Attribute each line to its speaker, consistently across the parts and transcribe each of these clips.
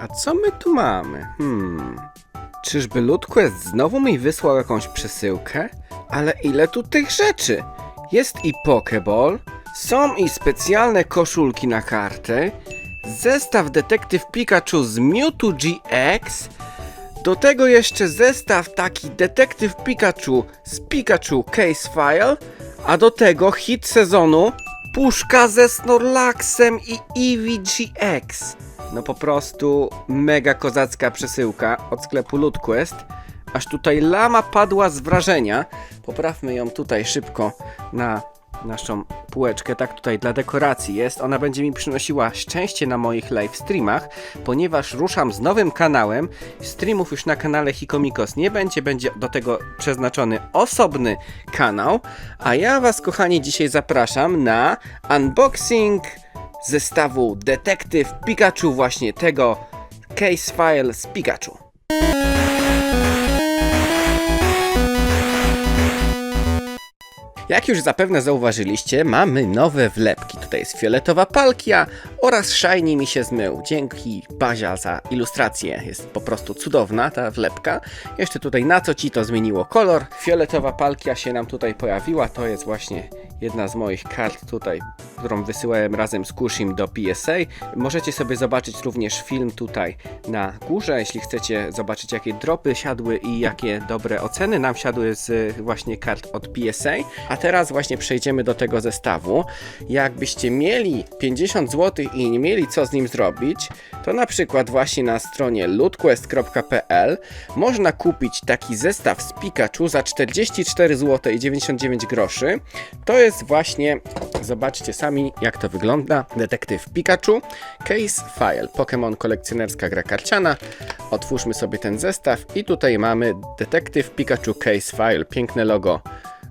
Speaker 1: A co my tu mamy? Hmm. Czyżby LootQuest znowu mi wysłał jakąś przesyłkę? Ale ile tu tych rzeczy? Jest i Pokeball, są i specjalne koszulki na kartę, zestaw Detektyw Pikachu z Mewtwo GX, do tego jeszcze zestaw taki Detektyw Pikachu z Pikachu Case File, a do tego hit sezonu puszka ze Snorlaxem i Eevee GX. No po prostu mega kozacka przesyłka od sklepu LootQuest. Aż tutaj lama padła z wrażenia. Poprawmy ją tutaj szybko na naszą półeczkę, tak tutaj dla dekoracji jest. Ona będzie mi przynosiła szczęście na moich live streamach, ponieważ ruszam z nowym kanałem. Streamów już na kanale Hikomikos nie będzie, będzie do tego przeznaczony osobny kanał. A ja Was, kochani, dzisiaj zapraszam na unboxing zestawu Detektyw Pikachu, właśnie tego case file z Pikachu. Jak już zapewne zauważyliście, mamy nowe wlepki. Tutaj jest fioletowa palkia oraz Shiny mi się zmył. Dzięki Bazia za ilustrację. Jest po prostu cudowna ta wlepka. Jeszcze tutaj na co ci to zmieniło kolor. Fioletowa palkia się nam tutaj pojawiła. To jest właśnie jedna z moich kart tutaj, którą wysyłałem razem z Kushim do PSA. Możecie sobie zobaczyć również film tutaj na górze, jeśli chcecie zobaczyć jakie dropy siadły i jakie dobre oceny nam siadły z właśnie kart od PSA. A teraz właśnie przejdziemy do tego zestawu. Jakbyście mieli 50 zł i nie mieli co z nim zrobić, to na przykład właśnie na stronie lootquest.pl można kupić taki zestaw z Pikachu za 44 zł i 99 groszy. To jest właśnie, zobaczcie sami jak to wygląda, detektyw Pikachu, case file, Pokémon kolekcjonerska gra karciana. Otwórzmy sobie ten zestaw i tutaj mamy detektyw Pikachu case file, piękne logo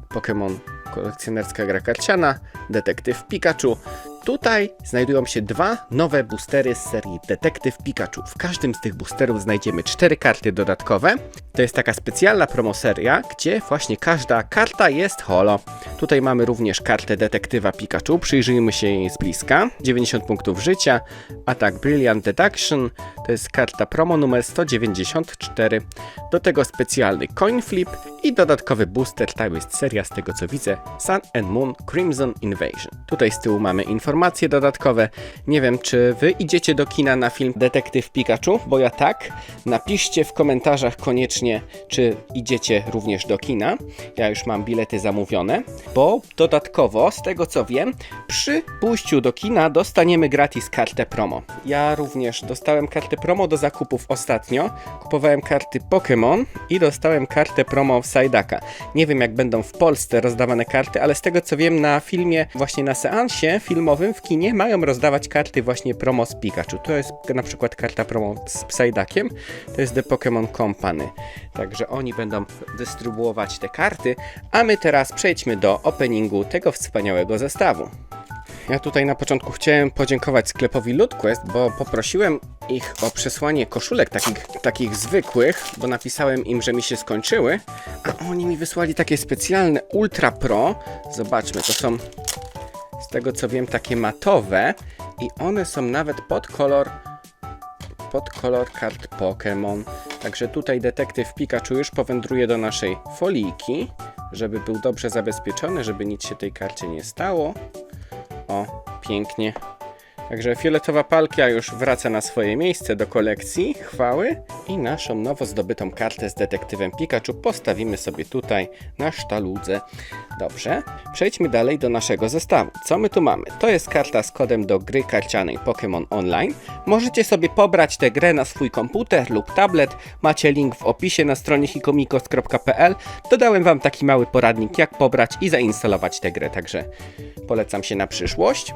Speaker 1: Pokémon kolekcjonerska gra karciana, detektyw Pikachu. Tutaj znajdują się dwa nowe boostery z serii Detektyw Pikachu. W każdym z tych boosterów znajdziemy cztery karty dodatkowe. To jest taka specjalna promoseria, gdzie właśnie każda karta jest holo. Tutaj mamy również kartę Detektywa Pikachu. Przyjrzyjmy się jej z bliska. 90 punktów życia, atak Brilliant Deduction. To jest karta promo numer 194. Do tego specjalny coin flip i dodatkowy booster. To jest seria z tego co widzę Sun and Moon Crimson Invasion. Tutaj z tyłu mamy informacje dodatkowe. Nie wiem, czy wy idziecie do kina na film Detektyw Pikachu, bo ja tak. Napiszcie w komentarzach koniecznie, czy idziecie również do kina. Ja już mam bilety zamówione, bo dodatkowo, z tego co wiem, przy pójściu do kina dostaniemy gratis kartę promo. Ja również dostałem kartę promo do zakupów ostatnio. Kupowałem karty Pokémon i dostałem kartę promo Sajdaka. Nie wiem, jak będą w Polsce rozdawane karty, ale z tego co wiem, na filmie, właśnie na seansie filmowym w kinie mają rozdawać karty właśnie promo z Pikachu. To jest na przykład karta promo z Psydakiem, to jest The Pokémon Company. Także oni będą dystrybuować te karty, a my teraz przejdźmy do openingu tego wspaniałego zestawu. Ja tutaj na początku chciałem podziękować sklepowi LootQuest, bo poprosiłem ich o przesłanie koszulek takich, takich zwykłych, bo napisałem im, że mi się skończyły, a oni mi wysłali takie specjalne Ultra Pro. Zobaczmy, to są z tego co wiem takie matowe i one są nawet pod kolor pod kolor kart Pokémon. Także tutaj detektyw Pikachu już powędruje do naszej foliki, żeby był dobrze zabezpieczony, żeby nic się tej karcie nie stało. O, pięknie. Także fioletowa palkia już wraca na swoje miejsce do kolekcji, chwały. I naszą nowo zdobytą kartę z detektywem Pikachu postawimy sobie tutaj na sztaludze. Dobrze, przejdźmy dalej do naszego zestawu. Co my tu mamy? To jest karta z kodem do gry karcianej Pokémon Online. Możecie sobie pobrać tę grę na swój komputer lub tablet. Macie link w opisie na stronie hikomikos.pl. Dodałem wam taki mały poradnik, jak pobrać i zainstalować tę grę, także polecam się na przyszłość.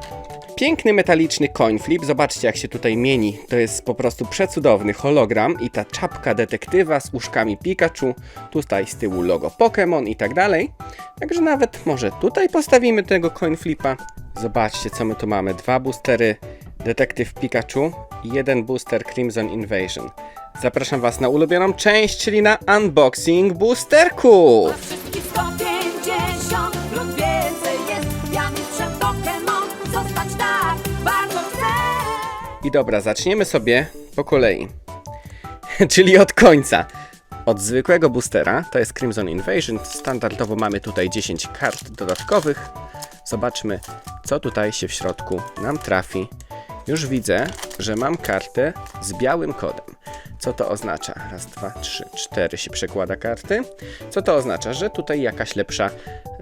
Speaker 1: Piękny metaliczny coin flip, zobaczcie jak się tutaj mieni, to jest po prostu przecudowny hologram i ta czapka detektywa z uszkami Pikachu, tutaj z tyłu logo Pokémon i tak dalej. Także nawet może tutaj postawimy tego coin flipa. Zobaczcie co my tu mamy, dwa boostery detektyw Pikachu i jeden booster Crimson Invasion. Zapraszam was na ulubioną część, czyli na unboxing boosterków! I dobra, zaczniemy sobie po kolei. Czyli od końca. Od zwykłego boostera, to jest Crimson Invasion. Standardowo mamy tutaj 10 kart dodatkowych. Zobaczmy, co tutaj się w środku nam trafi. Już widzę, że mam kartę z białym kodem. Co to oznacza? Raz, dwa, trzy, cztery się przekłada karty. Co to oznacza? Że tutaj jakaś lepsza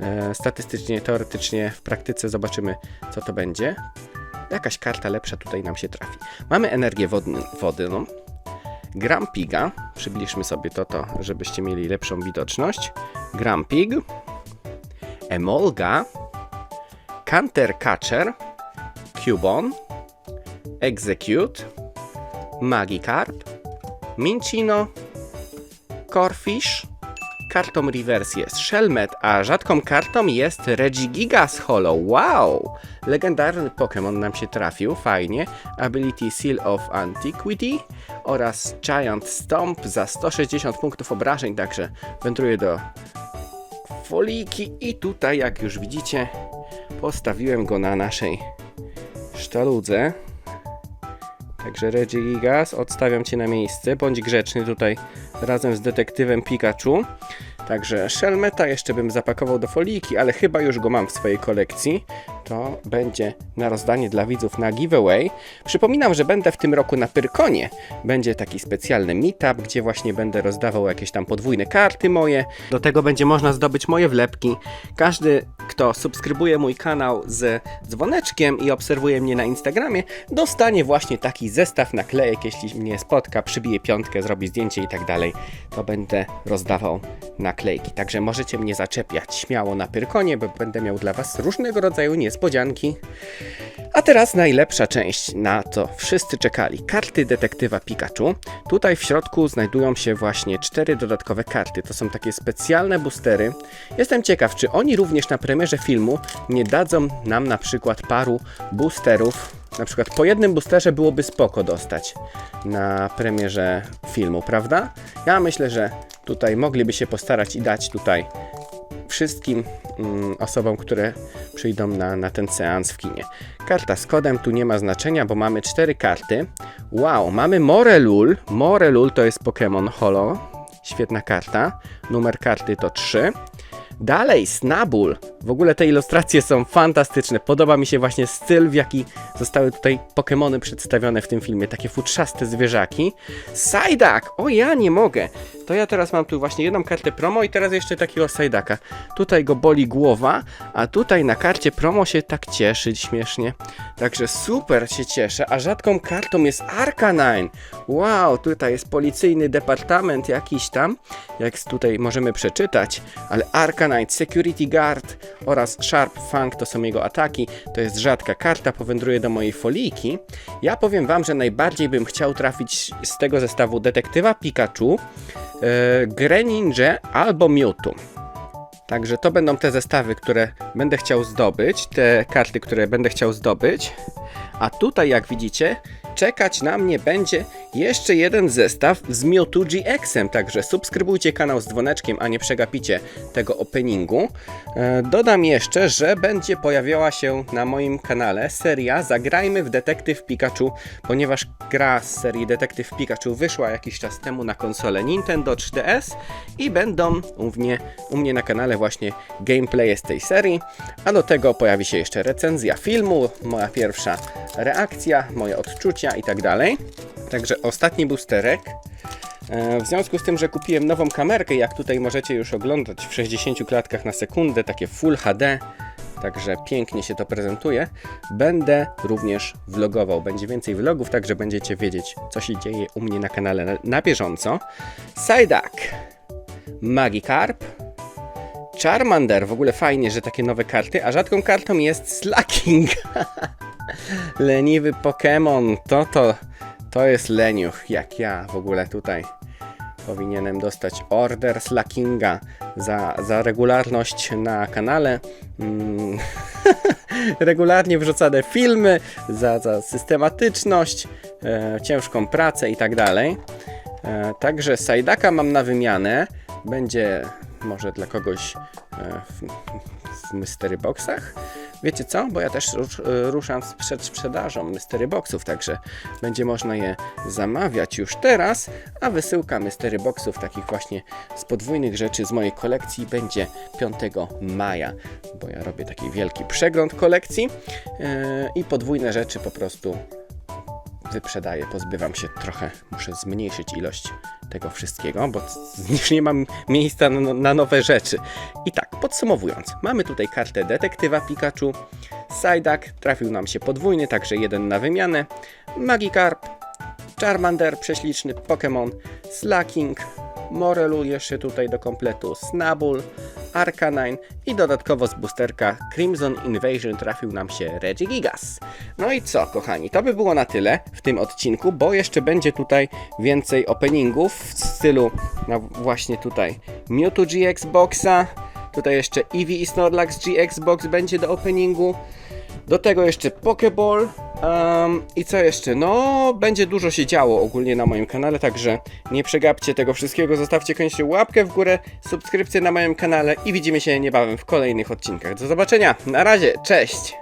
Speaker 1: e, statystycznie, teoretycznie, w praktyce zobaczymy, co to będzie. Jakaś karta lepsza tutaj nam się trafi. Mamy energię wodny, wodną, Grampiga. Przybliżmy sobie to, to, żebyście mieli lepszą widoczność. Grampig. Emolga. Counter Catcher. Cubon. Execute. Magikarp. Minchino. Corfish. Kartą reverse jest Shelmet, a rzadką kartą jest Regigigas Hollow. Wow! Legendarny Pokémon nam się trafił, fajnie. Ability Seal of Antiquity oraz Giant Stomp za 160 punktów obrażeń, także wędruje do foliki i tutaj, jak już widzicie, postawiłem go na naszej sztaludze. Także Regigigas, odstawiam Cię na miejsce, bądź grzeczny tutaj razem z detektywem Pikachu. Także Shelmeta jeszcze bym zapakował do foliki, ale chyba już go mam w swojej kolekcji. To będzie na rozdanie dla widzów na giveaway. Przypominam, że będę w tym roku na Pyrkonie. Będzie taki specjalny meetup, gdzie właśnie będę rozdawał jakieś tam podwójne karty moje. Do tego będzie można zdobyć moje wlepki. Każdy, kto subskrybuje mój kanał z dzwoneczkiem i obserwuje mnie na Instagramie, dostanie właśnie taki zestaw naklejek. Jeśli mnie spotka, przybije piątkę, zrobi zdjęcie i tak dalej, to będę rozdawał naklejki. Także możecie mnie zaczepiać śmiało na Pyrkonie, bo będę miał dla Was różnego rodzaju niespodzianki. A teraz najlepsza część, na co wszyscy czekali. Karty detektywa Pikachu. Tutaj w środku znajdują się właśnie cztery dodatkowe karty. To są takie specjalne boostery. Jestem ciekaw, czy oni również na premierze filmu nie dadzą nam na przykład paru boosterów. Na przykład po jednym boosterze byłoby spoko dostać na premierze filmu, prawda? Ja myślę, że tutaj mogliby się postarać i dać tutaj wszystkim mm, osobom, które przyjdą na, na ten seans w kinie. Karta z kodem tu nie ma znaczenia, bo mamy cztery karty. Wow, mamy Morelul. Morelul to jest Pokémon Holo. Świetna karta. Numer karty to 3. Dalej, Snabul. W ogóle te ilustracje są fantastyczne. Podoba mi się właśnie styl, w jaki zostały tutaj Pokémony przedstawione w tym filmie. Takie futrzaste zwierzaki. Psyduck! O, ja nie mogę. To ja teraz mam tu właśnie jedną kartę promo i teraz jeszcze takiego Psyducka. Tutaj go boli głowa, a tutaj na karcie promo się tak cieszy śmiesznie. Także super się cieszę, a rzadką kartą jest Arcanine. Wow, tutaj jest policyjny departament jakiś tam, jak tutaj możemy przeczytać, ale Arcanine, Security Guard oraz Sharp Fang to są jego ataki. To jest rzadka karta, powędruje do mojej foliki. Ja powiem wam, że najbardziej bym chciał trafić z tego zestawu detektywa Pikachu, Greninja albo Mewtwo. Także to będą te zestawy, które będę chciał zdobyć, te karty, które będę chciał zdobyć. A tutaj, jak widzicie, czekać na mnie będzie jeszcze jeden zestaw z Mewtwo GX-em, także subskrybujcie kanał z dzwoneczkiem, a nie przegapicie tego openingu. E, dodam jeszcze, że będzie pojawiała się na moim kanale seria Zagrajmy w Detektyw Pikachu, ponieważ gra z serii Detektyw Pikachu wyszła jakiś czas temu na konsolę Nintendo 3DS i będą u mnie, u mnie na kanale właśnie gameplaye z tej serii, a do tego pojawi się jeszcze recenzja filmu, moja pierwsza reakcja, moje odczucia i tak dalej. Także ostatni boosterek. E, W związku z tym, że kupiłem nową kamerkę, jak tutaj możecie już oglądać w 60 klatkach na sekundę, takie Full HD, także pięknie się to prezentuje, będę również vlogował. Będzie więcej vlogów, także będziecie wiedzieć, co się dzieje u mnie na kanale na, bieżąco. Psyduck, Magikarp, Charmander, w ogóle fajnie, że takie nowe karty, a rzadką kartą jest Slacking. Leniwy Pokémon, to to, to jest leniuch, jak ja w ogóle tutaj powinienem dostać order Slackinga za, za regularność na kanale. Mm, regularnie wrzucane filmy, za, za systematyczność, e, ciężką pracę i tak dalej. E, także Sajdaka mam na wymianę. Będzie może dla kogoś e, w, w mystery boxach. Wiecie co? Bo ja też y, ruszam z przedsprzedażą Mystery Boxów, także będzie można je zamawiać już teraz, a wysyłka Mystery Boxów, takich właśnie z podwójnych rzeczy z mojej kolekcji, będzie 5 maja, bo ja robię taki wielki przegląd kolekcji yy, i podwójne rzeczy po prostu wyprzedaję, pozbywam się trochę, muszę zmniejszyć ilość tego wszystkiego, bo już nie mam miejsca na, na nowe rzeczy. I tak, podsumowując, mamy tutaj kartę detektywa Pikachu, Psyduck, trafił nam się podwójny, także jeden na wymianę, Magikarp, Charmander, prześliczny Pokémon, Slacking, Morelu jeszcze tutaj do kompletu, Snubbull, Arcanine i dodatkowo z boosterka Crimson Invasion trafił nam się Regigigas. No i co, kochani, to by było na tyle w tym odcinku, bo jeszcze będzie tutaj więcej openingów w stylu no właśnie tutaj Mewtwo GX Boxa, tutaj jeszcze Eevee i Snorlax GX Box będzie do openingu, do tego jeszcze Pokeball. Um, I co jeszcze? No, będzie dużo się działo ogólnie na moim kanale, także nie przegapcie tego wszystkiego. Zostawcie koniecznie łapkę w górę, subskrypcję na moim kanale i widzimy się niebawem w kolejnych odcinkach. Do zobaczenia. Na razie, cześć!